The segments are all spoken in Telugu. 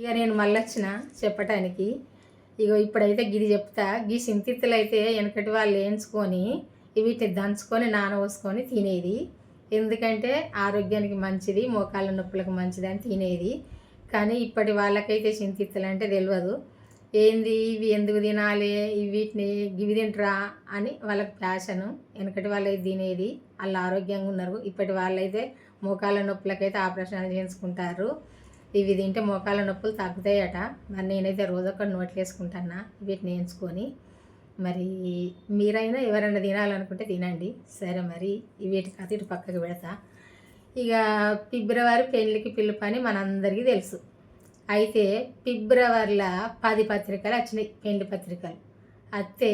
ఇక నేను మళ్ళీ వచ్చిన చెప్పటానికి. ఇగో ఇప్పుడైతే గిది చెప్తా. గీ సింతిత్తులు అయితే వెనకటి వాళ్ళు వేయించుకొని వీటిని దంచుకొని నానబోసుకొని తినేది. ఎందుకంటే ఆరోగ్యానికి మంచిది మోకాళ్ళ నొప్పులకు మంచిది అని తినేది. కానీ ఇప్పటి వాళ్ళకైతే చింతిత్తులు అంటే తెలియదు ఏంది ఇవి ఎందుకు తినాలి? వీటిని ఇవి తింటరా అని వాళ్ళకి ఫ్యాషను వెనకటి వాళ్ళైతే తినేది. వాళ్ళు ఆరోగ్యంగా ఉన్నారు. ఇప్పటి వాళ్ళైతే మోకాళ్ళ నొప్పులకైతే ఆపరేషన్ చేయించుకుంటారు. ఇవి తింటే మోకాళ్ళ నొప్పులు తగ్గుతాయట. మరి నేనైతే రోజొక్కటి నోట్లు వేసుకుంటానా వీటిని వేయించుకొని మరి మీరైనా ఎవరైనా తినాలనుకుంటే తినండి. సరే మరి వీటి కథ ఇటు పక్కకు పెడతా. ఇక ఫిబ్రవరి పెళ్ళికి పిలుపు అని మనందరికీ తెలుసు. అయితే ఫిబ్రవరిలో పది పత్రికలు వచ్చినాయి పెళ్ళి పత్రికలు. అత్తే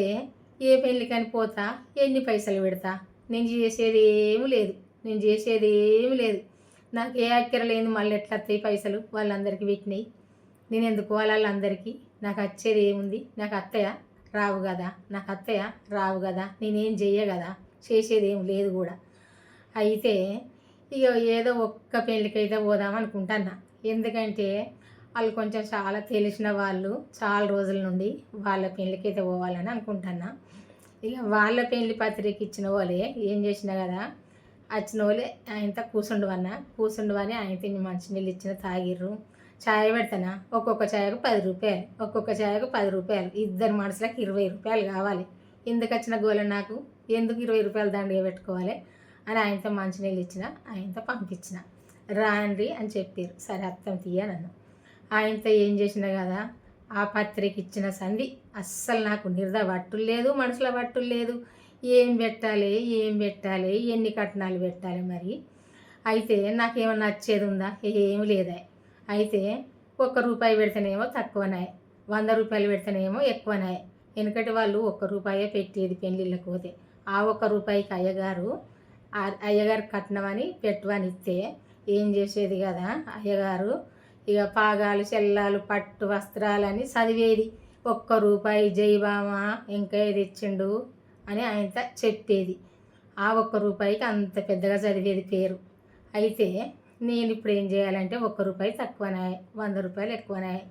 ఏ పెళ్ళికని పోతా ఎన్ని పైసలు పెడతా? నేను చేసేది ఏమి లేదు. నేను చేసేది ఏమి లేదు. నాకు ఏ అక్కర లేదు మళ్ళీ ఎట్లా వస్తాయి పైసలు? వాళ్ళందరికీ పెట్టినాయి. నేను ఎందుకు వాళ్ళందరికీ? నాకు వచ్చేది ఏముంది? నాకు అత్తయ్య రావు కదా. నాకు అత్తయ్య రావు కదా. నేనేం చెయ్య కదా? చేసేది ఏం లేదు కూడా. అయితే ఇక ఏదో ఒక్క పెళ్ళికైతే పోదాం అనుకుంటున్నా. ఎందుకంటే వాళ్ళు కొంచెం చాలా తెలిసిన వాళ్ళు చాలా రోజుల నుండి వాళ్ళ పెళ్ళికైతే పోవాలని అనుకుంటున్నా. ఇక వాళ్ళ పెళ్ళి పత్రిక ఇచ్చిన వాళ్ళే ఏం చేసినా కదా వచ్చిన వాళ్ళే ఆయనతో కూర్చుండవన్నా కూర్చుండవని ఆయనతో మంచినీళ్ళు ఇచ్చిన తాగిర్రు. ఛాయ్ పెడతానా? ఒక్కొక్క ఛాయకు పది రూపాయలు. ఒక్కొక్క ఛాయకు పది రూపాయలు. ఇద్దరు మనుషులకు ఇరవై రూపాయలు కావాలి. ఎందుకు వచ్చిన గోల నాకు? ఎందుకు ఇరవై రూపాయలు దండిగా పెట్టుకోవాలి? అని ఆయనతో మంచినీళ్ళు ఇచ్చిన ఆయనతో పంపించిన. రాండి అని చెప్పారు సరే అర్థం తీయ నన్ను. ఆయనతో ఏం చేసినా కదా ఆ పత్రిక ఇచ్చిన సంధి అస్సలు నాకు నిరద పట్టులు లేదు మనుషుల పట్టులు లేదు. ఏం పెట్టాలి ఏం పెట్టాలి ఎన్ని కట్నాలు పెట్టాలి మరి? అయితే నాకేమన్నా నచ్చేది ఉందా? ఏమి లేదా. అయితే ఒక్క రూపాయి పెడితేనేమో తక్కువనాయి వంద రూపాయలు పెడితేనేమో ఎక్కువనాయి ఎందుకంటే వాళ్ళు ఒక్క రూపాయే పెట్టేది పెళ్ళిళ్ళకి పోతే. ఆ ఒక్క రూపాయికి అయ్యగారు అయ్యగారు కట్నమని పెట్టమని ఇస్తే ఏం చేసేది కదా? అయ్యగారు ఇక పాగాలు చెల్లాలు పట్టు వస్త్రాలని చదివేది. ఒక్క రూపాయి జైబామా ఇంకా ఏది ఇచ్చిండు? అని ఆయన చెప్పేది. ఆ ఒక్క రూపాయికి అంత పెద్దగా చదివేది పేరు. అయితే నేను ఇప్పుడు ఏం చేయాలంటే ఒక్క రూపాయి తక్కువనాయి వంద రూపాయలు ఎక్కువనాయి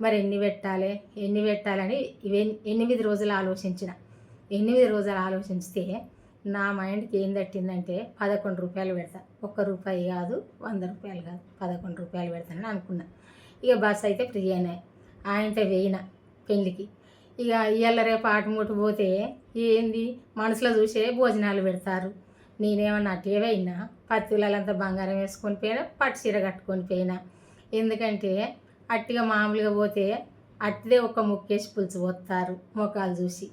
మరి ఎన్ని పెట్టాలి? ఎన్ని పెట్టాలని ఇవి ఎనిమిది రోజులు ఆలోచించిన. ఎనిమిది రోజులు ఆలోచిస్తే నా మైండ్కి ఏం తట్టిందంటే పదకొండు రూపాయలు పెడతా. ఒక్క రూపాయి కాదు వంద రూపాయలు కాదు పదకొండు రూపాయలు పెడతానని అనుకున్నా. ఇక బస్ అయితే ఫ్రీ అయినాయి. ఆయనతో వేయిన పెళ్ళికి. ఇక ఇవాళ రేపు ఆటమూట పోతే ఏంది? మనసులో చూసే భోజనాలు పెడతారు. నేనేమన్నా అట్టే పోయినా? పత్తులంతా బంగారం వేసుకొని పోయినా? పట్టు చీర కట్టుకొని పోయినా? ఎందుకంటే అట్టిగా మామూలుగా పోతే అట్టిదే ఒక ముక్కేసి పులుసు పోస్తారు ముఖాలు చూసి.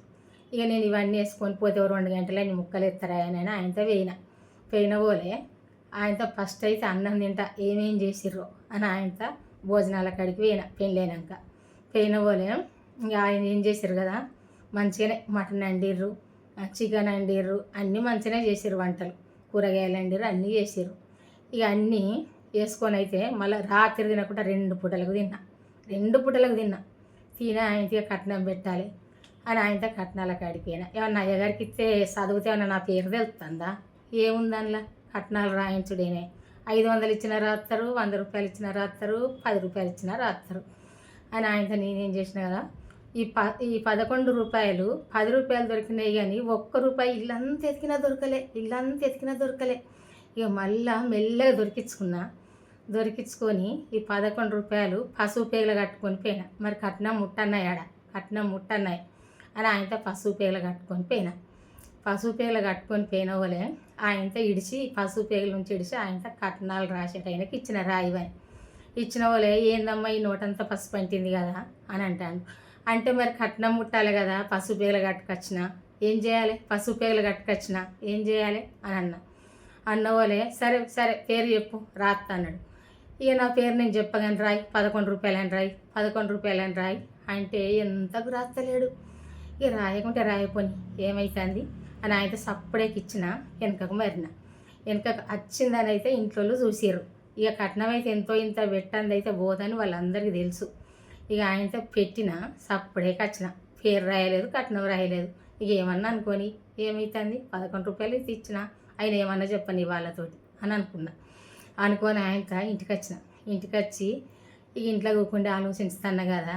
ఇక నేను ఇవన్నీ వేసుకొని పోతే రెండు గంటలు అన్ని ముక్కలు ఎత్తారా ఆయనతో పోయిన. పోయిన పోలే ఆయనతో ఫస్ట్ అయితే అన్నం తింటా ఏమేం చేసిర్రో అని ఆయనతో భోజనాల కాడికి పోయిన పెళ్ళైనాక. పోయిన పోలే ఇంకా ఆయన ఏం చేశారు కదా? మంచిగానే మటన్ వండిర్రు చికెన్ వండిర్రు అన్నీ మంచిగానే చేసిర్రు వంటలు. కూరగాయలు వండిర్రు అన్నీ చేసిర్రు. ఇక అన్నీ వేసుకొని అయితే మళ్ళీ రాత్రి తినకుండా రెండు పూటలకు తిన్నా. రెండు పూటలకు తిన్నా. తిన ఆయనకి కట్నం పెట్టాలి అని ఆయనతో కట్నాల కాడికి ఏమన్నా అయ్యగారికి ఇస్తే చదివితే ఏమన్నా నా పేరు తెలుస్తుందా? ఏముందనిలా కట్నాలు రాయించుడేనే. ఐదు వందలు ఇచ్చిన రాస్తారు వంద రూపాయలు ఇచ్చిన రాస్తారు పది రూపాయలు ఇచ్చిన రాస్తారు అని ఆయనతో నేనేం చేసిన కదా ఈ ప ఈ పదకొండు రూపాయలు పది రూపాయలు దొరికినాయి కానీ ఒక్క రూపాయి ఇల్లంతా ఎతికినా దొరకలే ఇల్లంతా ఎతికినా దొరకలే. ఇక మళ్ళా మెల్లగా దొరికించుకున్నా. దొరికించుకొని ఈ పదకొండు రూపాయలు పసుపు పేగలు కట్టుకొని పోయినా. మరి కట్నం ముట్టన్నాయి ఆడ కట్నం ముట్టన్నాయి. అని ఆయనతో పసుపు పేగలు కట్టుకొని పోయినా. పసుపు పేగలు కట్టుకొని పోయిన వలే ఆయనతో ఇడిచి పసుపు పేగల నుంచి ఇడిచి ఆయనతో కట్నాలు రాసేట ఆయనకి ఇచ్చిన రాయివని ఇచ్చిన వాళ్ళే ఏందమ్మా ఈ నోటంతా పసుపు అంటింది కదా అని అంటాను. అంటే మరి కట్నం ముట్టాలి కదా పసుపు పేగలు కట్టుకొచ్చిన. ఏం చేయాలి? పసుపు పేగలు కట్టుకొచ్చిన. ఏం చేయాలి? అని అన్న. అన్నవోలే సరే సరే పేరు చెప్పు రాత్త అన్నాడు. ఇక నా పేరు నేను చెప్పగానే రాయి పదకొండు రూపాయలని రాయి పదకొండు రూపాయలని రాయి అంటే ఎంతకు రాస్తలేడు ఇక రాయకుంటే రాయపోని ఏమవుతుంది అని ఆయనతో సప్పుడేకి ఇచ్చిన వెనకకు మరిన. వెనకకు వచ్చిందని అయితే ఇంట్లో చూసారు ఇక కట్నం అయితే ఎంతో ఇంత పెట్టంది అయితే పోదని వాళ్ళందరికీ తెలుసు. ఇక ఆయనతో పెట్టిన సప్పుడేకి వచ్చిన పేరు రాయలేదు కట్నం రాయలేదు. ఇక ఏమన్నా అనుకొని ఏమైతుంది? పదకొండు రూపాయలు తెచ్చిన ఇచ్చిన. ఆయన ఏమన్నా చెప్పని వాళ్ళతోటి అని అనుకున్నా. అనుకొని ఆయనతో ఇంటికి వచ్చిన. ఇంటికి వచ్చి ఇక ఇంట్లో కూకుండా ఆలోచిస్తాను కదా.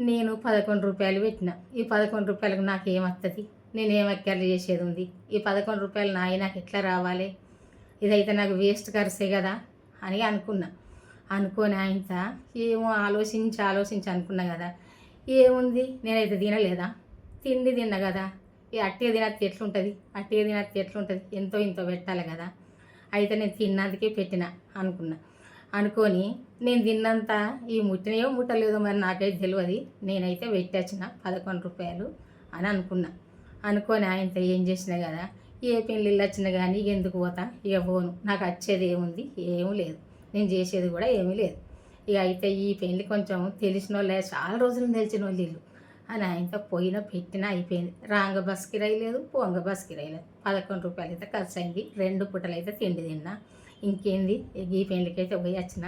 నేను పదకొండు రూపాయలు పెట్టిన. ఈ పదకొండు రూపాయలకు నాకు ఏమొస్తుంది నేను ఏం అక్కర్లు చేసేది ఉంది? ఈ పదకొండు రూపాయలు నాయి నాకు ఎట్లా రావాలి? ఇదైతే నాకు వేస్ట్ ఖర్చే కదా అని అనుకున్నా. అనుకోని ఆయన ఏమో ఆలోచించి ఆలోచించి అనుకున్నా కదా. ఏముంది? నేనైతే తినలేదా? తిండి తిన్నా కదా. ఈ అట్టే తినత్తి ఎట్లుంటుంది? అట్టే తినత్తి ఎట్లుంటుంది? ఎంతో ఇంతో పెట్టాలి కదా. అయితే నేను తిన్నందుకే పెట్టిన అనుకున్నా. అనుకొని నేను తిన్నంత ఈ ముట్టినయో ముట్టలేదో మరి నాకైతే తెలియదు నేనైతే పెట్టొచ్చిన పదకొండు రూపాయలు అని అనుకున్నా. అనుకొని ఆయనతో ఏం చేసినా కదా. ఏ పెళ్ళిళ్ళు వచ్చినా కానీ ఇక ఎందుకు పోతా? ఇక పోను. నాకు వచ్చేది ఏముంది? ఏమీ లేదు. నేను చేసేది కూడా ఏమీ లేదు. ఇక అయితే ఈ పెళ్ళి కొంచెం తెలిసిన వాళ్ళే చాలా రోజులు తెలిసిన వాళ్ళు. వీళ్ళు అని ఆయనతో పోయినా పెట్టినా అయిపోయింది. రాంగ బస్ కిరాయి లేదు పోంగ బస్ కిరాయి లేదు. పదకొండు రూపాయలు అయితే ఖర్చు అయింది రెండు పూటలు అయితే తిండి తిన్నా. ఇంకేంది? ఈ పెళ్ళికి అయితే పోయి వచ్చిన.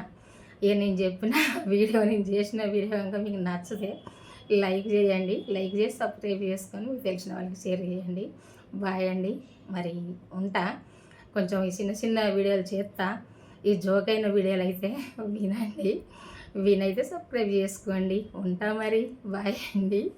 ఇక నేను చెప్పిన వీడియో నేను చేసిన వీడియో ఇంకా మీకు నచ్చితే లైక్ చేయండి. లైక్ చేసి సబ్స్క్రైబ్ చేసుకొని మీకు తెలిసిన వాళ్ళకి షేర్ చేయండి. బాయ్ అండి. మరి ఉంటా. కొంచెం చిన్న చిన్న వీడియోలు చేస్తా. ఈ జోక్ అయిన వీడియోలు అయితే వినండి. వినైతే సబ్స్క్రైబ్ చేసుకోండి. ఉంటా మరి. బాయ్ అండి.